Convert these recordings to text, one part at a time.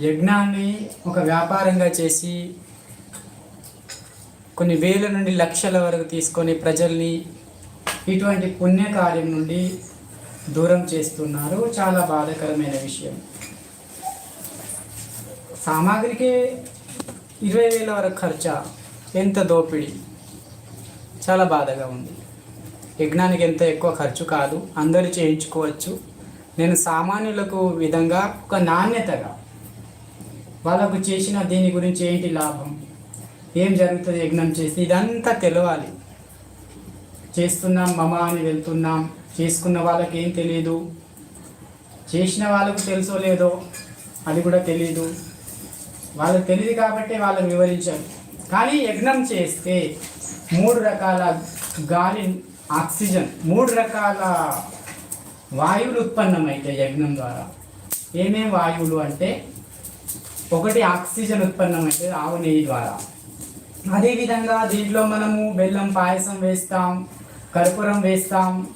యజ్ఞాన్ని ఒక వ్యాపారంగా చేసి కొన్ని వేల నుండి లక్షల వరకు తీసుకొని ప్రజల్ని ఇటువంటి పుణ్యకార్యం నుండి దూరం చేస్తున్నారు. చాలా బాధాకరమైన విషయం. సామాగ్రికే ఇరవై వేల వరకు ఖర్చా? ఎంత దోపిడీ? చాలా బాధగా ఉంది. యజ్ఞానికి ఎంత ఎక్కువ ఖర్చు కాదు. అందరూ చేయించుకోవచ్చు. నేను సామాన్యులకు విధంగా ఒక నాణ్యతగా వాళ్ళకు చేసిన దీని గురించి ఏంటి లాభం? ఏం జరుగుతుంది యజ్ఞం చేసి? ఇదంతా తెలవాలి. చేస్తున్నాం మమ అని వెళ్తున్నాం. చేసుకున్న వాళ్ళకి ఏం తెలియదు చేసిన వాళ్ళకు తెలుసో లేదో అది కూడా తెలియదు వాళ్ళకి తెలియదు కాబట్టి వాళ్ళకు వివరించారు. కానీ యజ్ఞం చేస్తే మూడు రకాల గాలి ఆక్సిజన్ మూడు రకాల వాయువులు ఉత్పన్నమవుతాయి యజ్ఞం ద్వారా. ఏమేం వాయువులు అంటే ఒకటి ఆక్సిజన్ ఉత్పన్నమైతే ఆవు నెయ్యి ద్వారా. అదేవిధంగా దీంట్లో మనము బెల్లం పాయసం వేస్తాం కర్పూరం వేస్తాం.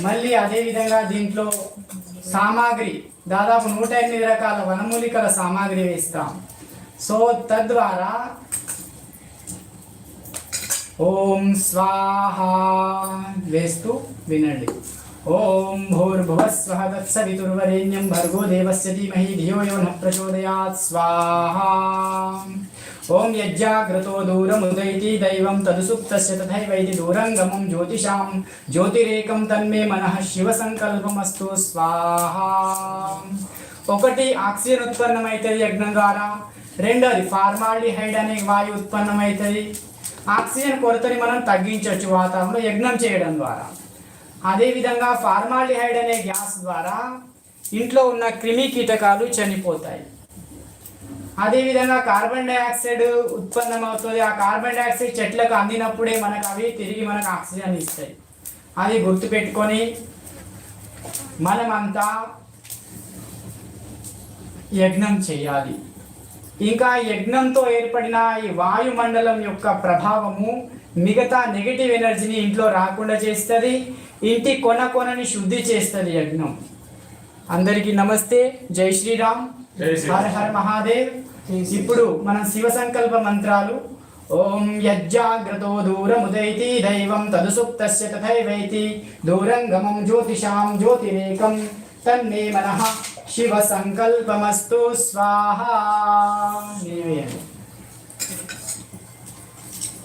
మళ్ళీ అదేవిధంగా దీంట్లో సామాగ్రి దాదాపు నూట ఎనిమిది రకాల వనమూలికల సామాగ్రి వేస్తాం. సో తద్వారా ఓం స్వాహ వేస్తూ వినండి. ఓం భూర్భువస్వః తత్సవితుర్వరేణ్యం భర్గో దేవస్య ధీమహి ధియో యో న ప్రచోదయాత్ స్వాహ. ఓం యజ్ఞాగ్రతో దూరముదైతి దైవం తదుసుప్తస్య తథైవైతి దూరంగమం జ్యోతిషాం జ్యోతిరేకం తన్మే మనః శివ సంకల్పమస్తు స్వాహ. ఒకటి ఆక్సిజన్ ఉత్పన్నమవుతుంది యజ్ఞం ద్వారా రెండోది ఫార్మాల్డిహైడ్ అనే వాయు ఉత్పన్నమవుతుంది ఆక్సిజన్ కొరతని మనం తగ్గించవచ్చు వాతావరణంలో యజ్ఞం చేయడం ద్వారా. అదేవిధంగా ఫార్మాలిహైడ్ అనే గ్యాస్ ద్వారా ఇంట్లో ఉన్న క్రిమి కీటకాలు చనిపోతాయి. అదేవిధంగా కార్బన్ డైఆక్సైడ్ ఉత్పన్నమవుతుంది. ఆ కార్బన్ డైఆక్సైడ్ చెట్లకు అందినప్పుడే మనకు అవి తిరిగి మనకు ఆక్సిజన్ ఇస్తాయి. అది గుర్తుపెట్టుకొని మనమంతా యజ్ఞం చేయాలి. ఇంకా యజ్ఞంతో ఏర్పడిన ఈ వాయుమండలం యొక్క ప్రభావము మిగతా నెగిటివ్ ఎనర్జీని ఇంట్లో రాకుండా చేస్తుంది ఇంటి కొన కొనని శుద్ధి చేస్తుంది యజ్ఞం. అందరికీ నమస్తే జై శ్రీరామ్. హర హర మహాదేవ్. ఇప్పుడు మనం శివ సంకల్ప మంత్రాలు. ఓం యజ్జాగ్రతో దూరముదైతి దైవం తదుసుప్తస్య తథైవైతి. దూరంగమం జ్యోతిషాం జ్యోతిరేకం తన్మే మనః. శివ సంకల్పమస్తు స్వాహ.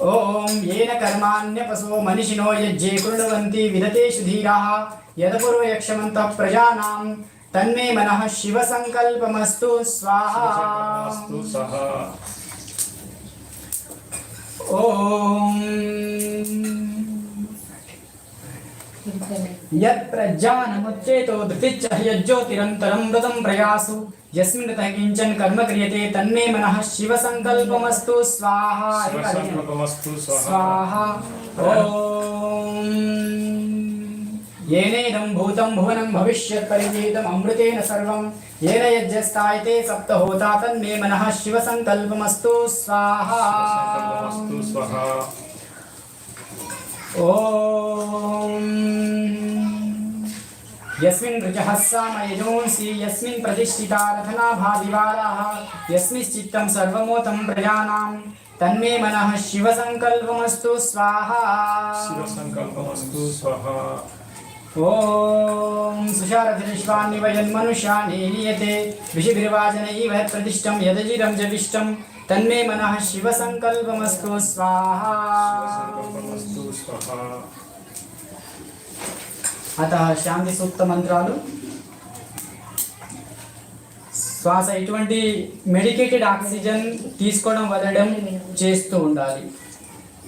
ఓం ఏన కర్మాణ్యపసో మనిషినో యజ్జే కృణవంతి విదతేషు ధీరాः యదపురో యక్షమంత ప్రజానాం. తన్మే మనః శివ సంకల్పమస్తు స్వాహా. ఓం యత్ప్రజ్ఞానముచ్చేతో ధృతిచ్చ యజ్యోతిరంతరం వ్రతం ప్రయాసు. యస్మిన్ తగ్గించన్ కర్మ క్రియతే తన్మే మనః శివ సంకల్పమస్తు స్వాహ స్వాహ ఓం ఏనేదం భూతం భువనం భవిష్యత్ పరివేదం అమృతేన సర్వం ఏన యజ్జస్తాయతే సప్త హోతా తన్మే మనః శివ సంకల్పమస్తు స్వాహ ఓం यस्मिन् ऋजहस्सामयजोंसि रथनाभादिवाराः यस्मिश्चित्तं सर्वमोतं प्रजानां। तन्मे मनः शिवसङ्कल्पमस्तु स्वाहा। शिवसङ्कल्पमस्तु स्वाहा। ॐ सुशारथिनिष्वान्निव यन्मनुष्यानि ऋषिभिर्वाचनैव यदजिरं जविष्टं तन्मे मनः शिवसङ्कल्पमस्तु स्वाहा। शिवसङ्कल्पमस्तु स्वाहा। అత శాంతి సూక్త మంత్రాలు. శ్వాస ఇటువంటి మెడికేటెడ్ ఆక్సిజన్ తీసుకోవడం వదలడం చేస్తూ ఉండాలి.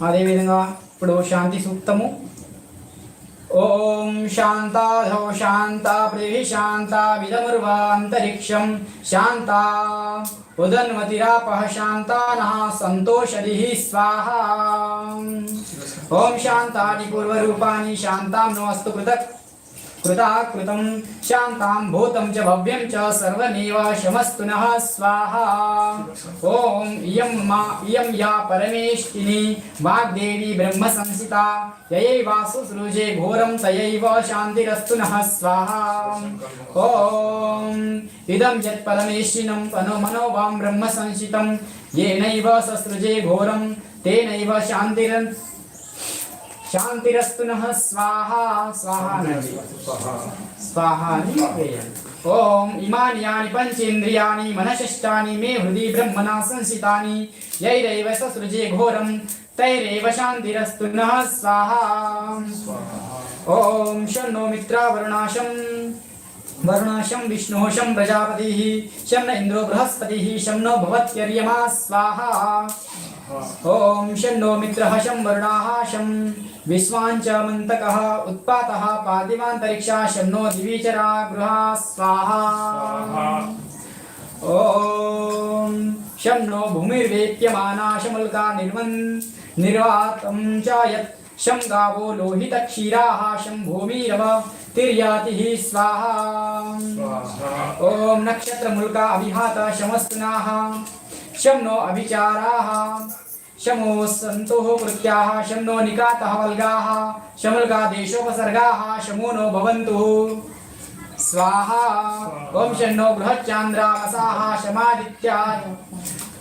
అదేవిధంగా ఇప్పుడు శాంతి సూక్తము. ఓం శాంతాధౌ శాంత పృథివీ శాంత విదముర్వాంతరిక్షం శాంత ఉదన్వతిరాపః శాంతాన సంతోషదిః స్వాహ. ఓం శాంతాని పూర్వరూపాన్ని శాంతాం నో అస్తు పృథక్ कृताकृतं शान्तां भूतं च भव्यं च सर्वमेव शमस्तु नः स्वाहा ॐ इयं मा इयं या परमेष्टिनी वाग्देवी ब्रह्मसंसिता ययैवासुसृजे घोरं तयैव शान्तिरस्तु नः स्वाहा ॐ इदं यत्परमेष्टिनं पनो मनो वां ब्रह्मसंसितं येनैव ससृजे घोरं तेनैव शान्तिरन् शांतिरस्तु नः स्वाहा स्वाहा स्वाहा ओम इमानि यानि पञ्चेन्द्रियाणि मनश्चष्टानि मे हृदि ब्रह्मणा संस्थितानि यैरेव ससृजे घोरं, तैरेव शान्तिरस्तु नः स्वाहा। ॐ शन्नो मित्रावरुणाशम् वरुणाशं विष्णुः, शं प्रजापतिः, शं न इन्द्रो बृहस्पतिः, शं नो भवत्यर्यमा। स्वाहा। ओम शं मित्र मित्रः शं वरुणाः शं विश्वाञ्च मन्तकः उत्पातः पादिवान्तरिक्षा शं नो दिविचरा गृहा स्वाहा। ओम शं नो भूमिर्वेप्यमाना शमुल्का निर्वन निर्वातं च शं गावो लोहित क्षीरा शं भूमिरव तिर्यातिः स्वाहा। ओम नक्षत्र मुल्का अभिहाता शमस्तुनाः। शं नो अभिचाराः शमो सन्तुः कृत्याः शं नो निकातः वल्गाः शमुल्का देशोपसर्गाः शमो नो भवन्तु। स्वाहा ॐ शं नो बृहच्चान्द्रामसाः शमादित्या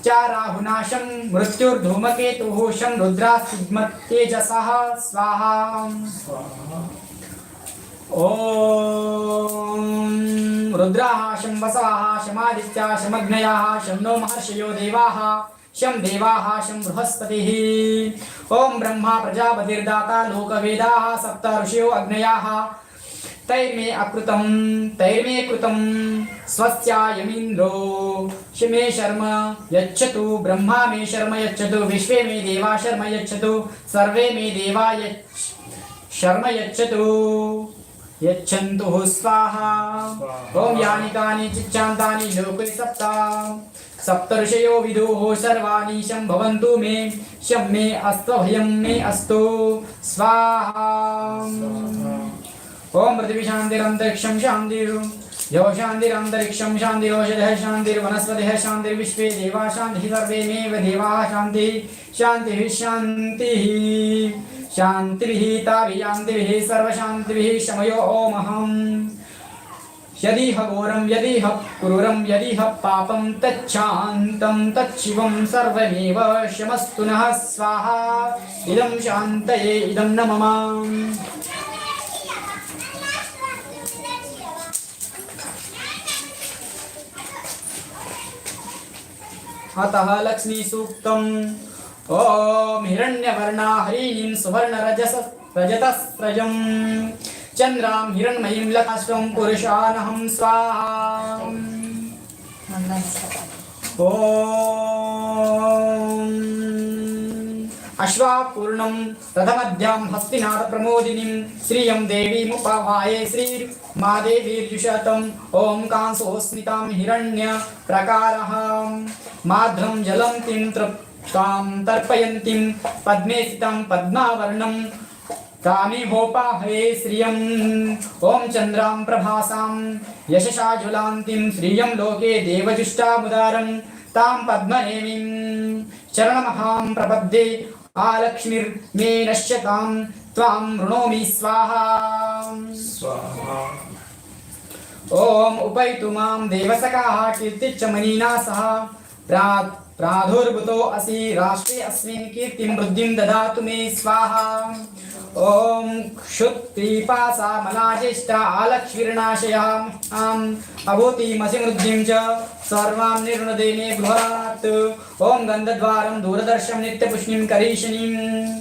चाराहुनाशं मृत्युर्धूमकेतुः, शं रुद्रास्तिग्मत्तेजसः। स्वाहा। ॐ रुद्राः शं वसाः शमादित्या शमग्नयाः शं नो महर्षयो देवाः, शं देवाः, शं बृहस्पतिः। ॐ ब्रह्मा प्रजापतिर्दाता लोकवेदाः, सप्त ऋषयो अग्नयाः। तैर्मे अकृतं तैर्मे कृतं स्वस्यायमीन्द्रो मे शर्म यच्छतु, ब्रह्मा मे शर्म यच्छतु, विश्वे मे देवा शर्म यच्छतु, सर्वे मे देवा यच्छ शर्म यच्छतु। यच्छन्तु स्वाहा। ॐ यानि कानि चिच्छान्तानि लोके सप्त। सप्तऋषयो विदोः सर्वाणि शं भवन्तु मे। शं मे अस्तभयं मे अस्तु। स्वाहा। ॐ पृथिवी शान्तिरन्तरिक्षं शान्तिर् यो शान्तिरन्तरिक्षं शान्तिरोषधः शान्तिर्वनस्पतिः शान्तिर्विश्वे देवा शान्तिः सर्वेमेव देवाः शान्तिः। शान्तिः शान्तिः। शान्तिभिः ताभियान्तिभिः सर्वशान्तिभिः शमयो ओमहम्। यदिह घोरं, यदिह क्रूरं, यदिह पापं, तच्छान्तं, तच्छिवं सर्वमेव शमस्तु नः स्वाहा। इदं शान्तये, इदं न मम अतः लक्ष्मीसूक्तम्। ॐ हिरण्यवर्णा हरीणीं सुवर्णरजस रजतस्रजम्। चन्द्रां हिरण्मयीं लकाष्टं पुरुषानहं स्वाहा। ॐ అశ్వాపూర్ణం రథమధ్యాం హస్తినాథ ప్రమోదిని శ్రియం దేవీముపవాయే శ్రీ మా దేవీర్యుషతం ఓం కాంసోస్మితాం హిరణ్య ప్రకారహాం మాధ్రం జలం కిం తృప్తాం తర్పయంతిం పద్మేసితాం పద్మావర్ణం కామిభోపాహవే శ్రియం ఓం చంద్రాం ప్రభాసాం యశశాజులాంతిం శ్రియం లోకే దేవజుష్టాముదారం తాం పద్మనేమిం చరణమహాం ప్రపద్దే महालक्ष्मीर्मे त्वां स्वाहा। ॐ उपैतु माँ देवसकाः मनीना सह प्रात् प्रादुर्भूतो असि राष्ट्रे अस्मिन् कीर्तिं वृद्धिं ददातु मे स्वाहा। ॐ क्षुत्पिपासा मलाज्येष्ठा आलक्ष्मीर्नाशयाम् आम् अभूतिमसिमृद्धिं च सर्वां निर्णुदे मे बृहात् ॐ गन्धद्वारं दूरदर्शं नित्यपुष्णिं करीशनीम्।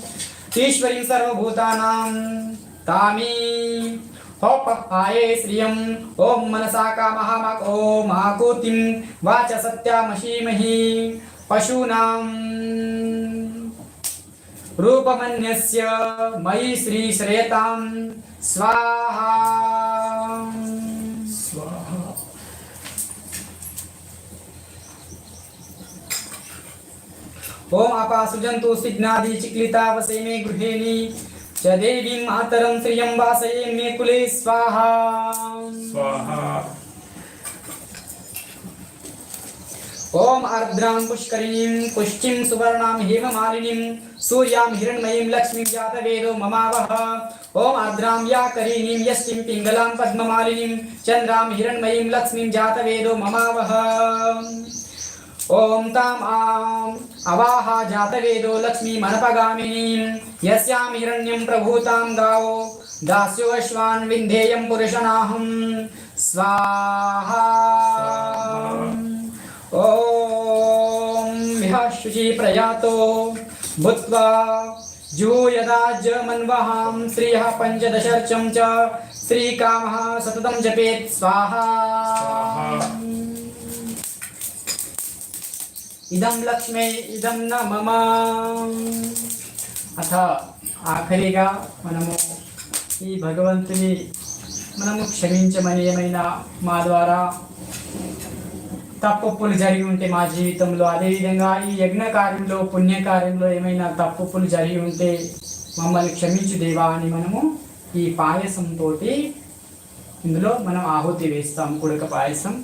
ईश्वरीं सर्वभूतानां तामी होपहाये श्रियम्। ॐ मनसा कामः ॐ आकुतिं। वाच सत्यामशीमहि। पशूनां रूपमन्यस्य मयि श्रीश्रेयतां स्वाहा। स्वाहा। ओम आपा सृजन्तु सिग्नादि चिक्लितावसे मे गृहिणी। च देवीं मातरं श्रियं वासये मे कुले स्वाहा। ॐ आर्द्रां पुष्करिणीं पुष्टिं सुवर्णां हेममालिनीं, सूर्यां हिरण्मयीं लक्ष्मीं जातवेदो ममावह ॐ आर्द्रां या करीणीं यष्टिं पिङ्गलां पद्ममालिनीं, चन्द्रां हिरण्मयीं लक्ष्मीं जातवेदो ममावह ॐ ताम् आम् अवाहा जातवेदो लक्ष्मीमनपगामिनीं यस्यां हिरण्यं प्रभूतां गावो दास्योऽश्वान् विन्धेयं पुरुषनाहं। स्वाहा। ह्यः शुचि प्रयातो भूत्वा जूयदाज्यमन्वहां श्रियः पञ्चदशर्चं च श्रीकामः सततं जपेत् स्वाहा ఇదం లక్ష్మే ఇదం న మమ అథ ఆఖరిగా మనము ఈ భగవంతుని మనము క్షమించమని ఏమైనా మా ద్వారా తప్పులు జరిగి ఉంటే మా జీవితంలో. అదేవిధంగా ఈ యజ్ఞ కార్యంలో పుణ్యకార్యంలో ఏమైనా తప్పులు జరిగి ఉంటే మమ్మల్ని క్షమించు దేవా అని మనము ఈ పాయసంతో ఇందులో మనం ఆహుతి వేస్తాం. కుడక పాయసం.